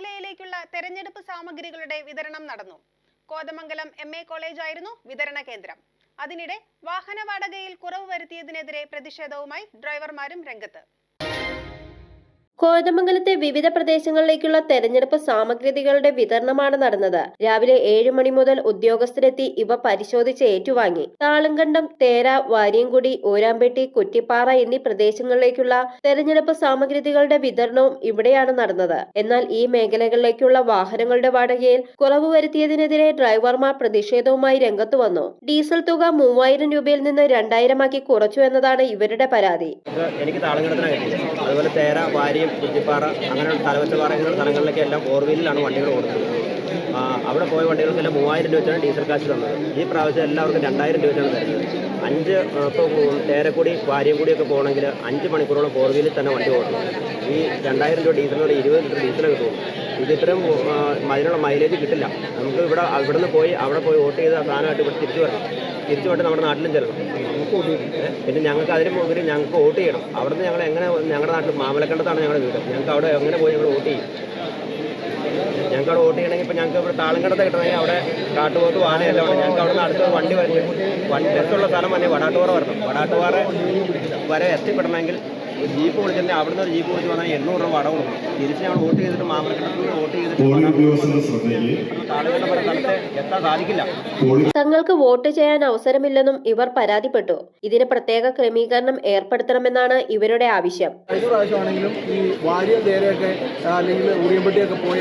മേഖലയിലേക്കുള്ള തെരഞ്ഞെടുപ്പ് സാമഗ്രികളുടെ വിതരണം നടന്നു. കോതമംഗലം എം എ കോളേജായിരുന്നു വിതരണ കേന്ദ്രം. അതിനിടെ വാഹന വാടകയിൽ കുറവ് വരുത്തിയതിനെതിരെ പ്രതിഷേധവുമായി ഡ്രൈവർമാരും രംഗത്ത്. കോതമംഗലത്തെ വിവിധ പ്രദേശങ്ങളിലേക്കുള്ള തെരഞ്ഞെടുപ്പ് സാമഗ്രികളുടെ വിതരണമാണ് നടന്നത്. രാവിലെ ഏഴ് മണി മുതൽ ഉദ്യോഗസ്ഥരെത്തി ഇവ പരിശോധിച്ച് ഏറ്റുവാങ്ങി. താളങ്കണ്ടം തേര വാര്യംകുടി ഊരാമ്പെട്ടി കുറ്റിപ്പാറ എന്നീ പ്രദേശങ്ങളിലേക്കുള്ള തെരഞ്ഞെടുപ്പ് സാമഗ്രികളുടെ വിതരണവും ഇവിടെയാണ് നടന്നത്. എന്നാൽ ഈ മേഖലകളിലേക്കുള്ള വാഹനങ്ങളുടെ വാടകയിൽ കുറവ് വരുത്തിയതിനെതിരെ ഡ്രൈവർമാർ പ്രതിഷേധവുമായി രംഗത്തു വന്നു. ഡീസൽ തുക മൂവായിരം രൂപയിൽ നിന്ന് രണ്ടായിരമാക്കി കുറച്ചു എന്നതാണ് ഇവരുടെ പരാതി. എനിക്ക് അതുപോലെ തേര വാരിയം കുറ്റിപ്പാറ അങ്ങനെയുള്ള തലവച്ചപ്പാറ ഇങ്ങനെയുള്ള സ്ഥലങ്ങളിലൊക്കെ എല്ലാം ഫോർ വീലിലാണ് വണ്ടികൾ ഓടുന്നത്. അവിടെ പോയ വണ്ടികൾക്കെല്ലാം മൂവായിരം രൂപ വെച്ചാണ് ഡീസൽ കാശ് തന്നത്. ഈ പ്രാവശ്യം എല്ലാവർക്കും രണ്ടായിരം രൂപ വെച്ചാണ് തരുന്നത്. അഞ്ച് ഇപ്പോൾ തേരക്കൂടി വാര്യം കൂടിയൊക്കെ പോകണമെങ്കിൽ അഞ്ച് മണിക്കൂറോളം ഫോർ വീലിൽ തന്നെ വണ്ടി ഓടണം ഈ രണ്ടായിരം രൂപ ഡീസലിനോട് ഇരുപത് ലിറ്റർ ഡീസൽ പോകും. ഇത് ഇത്രയും അതിനുള്ള മൈലേജ് കിട്ടില്ല. നമുക്ക് ഇവിടെ ഇവിടുന്ന് നിന്ന് പോയി അവിടെ പോയി വോട്ട് ചെയ്ത സാധനമായിട്ട് ഇവിടെ തിരിച്ചു വരണം. തിരിച്ചു വന്നിട്ട് നമ്മുടെ നാട്ടിലും ചെല്ലണം. പിന്നെ ഞങ്ങൾക്ക് അതിന് മുകളിൽ ഞങ്ങൾക്ക് വോട്ട് ചെയ്യണം. അവിടുന്ന് ഞങ്ങൾ എങ്ങനെ ഞങ്ങളുടെ നാട്ടിൽ മാമലക്കണ്ടത്താണ് ഞങ്ങളുടെ വീട്. ഞങ്ങൾക്ക് അവിടെ എങ്ങനെ പോയി ഞങ്ങൾ വോട്ട് ചെയ്യും? ഞങ്ങൾക്ക് അവിടെ വോട്ട് ചെയ്യണമെങ്കിൽ ഇപ്പോൾ ഞങ്ങൾക്ക് ഇവിടെ താളങ്കണ്ടത്ത് കിട്ടണമെങ്കിൽ അവിടെ കാട്ടുപോത്ത് വാനയല്ല അവിടെ ഞങ്ങൾക്ക് അവിടെ നിന്ന് അടുത്ത വണ്ടി വരും. വണ്ടി ബസ്സുള്ള സ്ഥലം തന്നെ വടാട്ടുപാറ വരണം. വടാട്ടുപാറ വരെ എത്തിപ്പെടണമെങ്കിൽ ഒരു ജീപ്പ് വിളിച്ചിട്ടുണ്ടെങ്കിൽ അവിടുന്ന് ഒരു ജീപ്പ് വിളിച്ച് വന്നാൽ എണ്ണൂറ് രൂപ അടവ് കൊടുക്കും തിരിച്ച് ഞങ്ങൾ വോട്ട് ചെയ്തിട്ട് മാമലക്കണ്ടത്ത് വോട്ട് ചെയ്തിട്ട് തങ്ങൾക്ക് വോട്ട് ചെയ്യാൻ അവസരമില്ലെന്നും ഇവർ പരാതിപ്പെട്ടു. ഇതിന് പ്രത്യേക ക്രമീകരണം ഏർപ്പെടുത്തണമെന്നാണ് ഇവരുടെ ആവശ്യം. കഴിഞ്ഞ പ്രാവശ്യമാണെങ്കിലും ഈ വാരിയ തേരയൊക്കെ അല്ലെങ്കിൽ ഉറിയമ്പട്ടിയൊക്കെ പോയ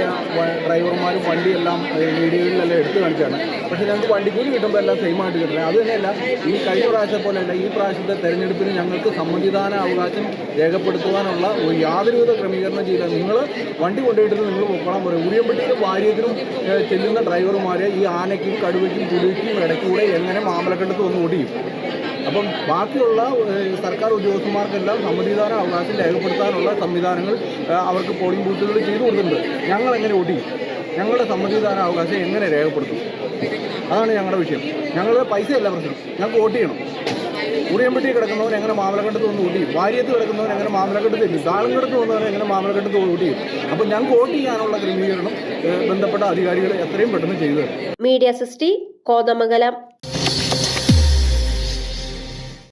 ഡ്രൈവർമാരും വണ്ടിയെല്ലാം എല്ലാം വീഡിയോകളിലെല്ലാം എടുത്തു കാണിച്ചാണ് പക്ഷെ ഞങ്ങൾക്ക് വണ്ടിക്കൂലി കിട്ടുമ്പോൾ എല്ലാം സെയിം ആയിട്ട് കിട്ടുന്നത് അത് തന്നെയല്ല ഈ കഴിഞ്ഞ പ്രാവശ്യം പോലെയല്ല ഈ പ്രാവശ്യത്തെ തെരഞ്ഞെടുപ്പിന് ഞങ്ങൾക്ക് സമ്മതിദാന അവകാശം രേഖപ്പെടുത്തുവാനുള്ള ഒരു യാതൊരുവിധ ക്രമീകരണം ചെയ്യില്ല നിങ്ങൾ വണ്ടി കൊണ്ടുപോയിട്ട് നിങ്ങൾ നോക്കണം പറയും. ഉറിയമ്പട്ടിയിലും വാര്യത്തിലും ചെല്ലുന്ന ഡ്രൈവർമാരെ ഈ ആനയ്ക്കും കടുവയ്ക്കും പുലിക്കും ഇടയ്ക്കൂടെ എങ്ങനെ മാമലക്കണ്ടത്ത് വന്ന് ഓടിയും. അപ്പം ബാക്കിയുള്ള സർക്കാർ ഉദ്യോഗസ്ഥന്മാർക്കെല്ലാം സമ്മതിദാന അവകാശം രേഖപ്പെടുത്താനുള്ള സംവിധാനങ്ങൾ അവർക്ക് പോളിംഗ് ബൂത്തുകളിൽ ചെയ്തു കൊടുത്തിട്ടുണ്ട്. ഞങ്ങൾ എങ്ങനെ ഓടി ഞങ്ങളുടെ സമ്മതിദാന അവകാശം എങ്ങനെ രേഖപ്പെടുത്തും? അതാണ് ഞങ്ങളുടെ വിഷയം. ഞങ്ങളുടെ പൈസയല്ല പ്രശ്നം. ഞങ്ങൾക്ക് വോട്ട് ചെയ്യണം. ഉറിയമ്പട്ടി കിടക്കുന്നവൻ എങ്ങനെ മാമലക്കണ്ടത്ത് വന്ന് വോട്ട് ചെയ്യും വാര്യത്ത് കിടക്കുന്നവൻ എങ്ങനെ മാമലക്കണ്ടത്ത് എത്തി താളങ്കടത്ത് വന്നവൻ എങ്ങനെ മാമലക്കണ്ടത്ത് തോന്നു ചെയ്യും അപ്പൊ ഞങ്ങൾക്ക് വോട്ട് ചെയ്യാനുള്ള ക്രമീകരണം ബന്ധപ്പെട്ട അധികാരികൾ എത്രയും പെട്ടെന്ന് ചെയ്തു മീഡിയ സിസ്റ്റി കോതമംഗലം.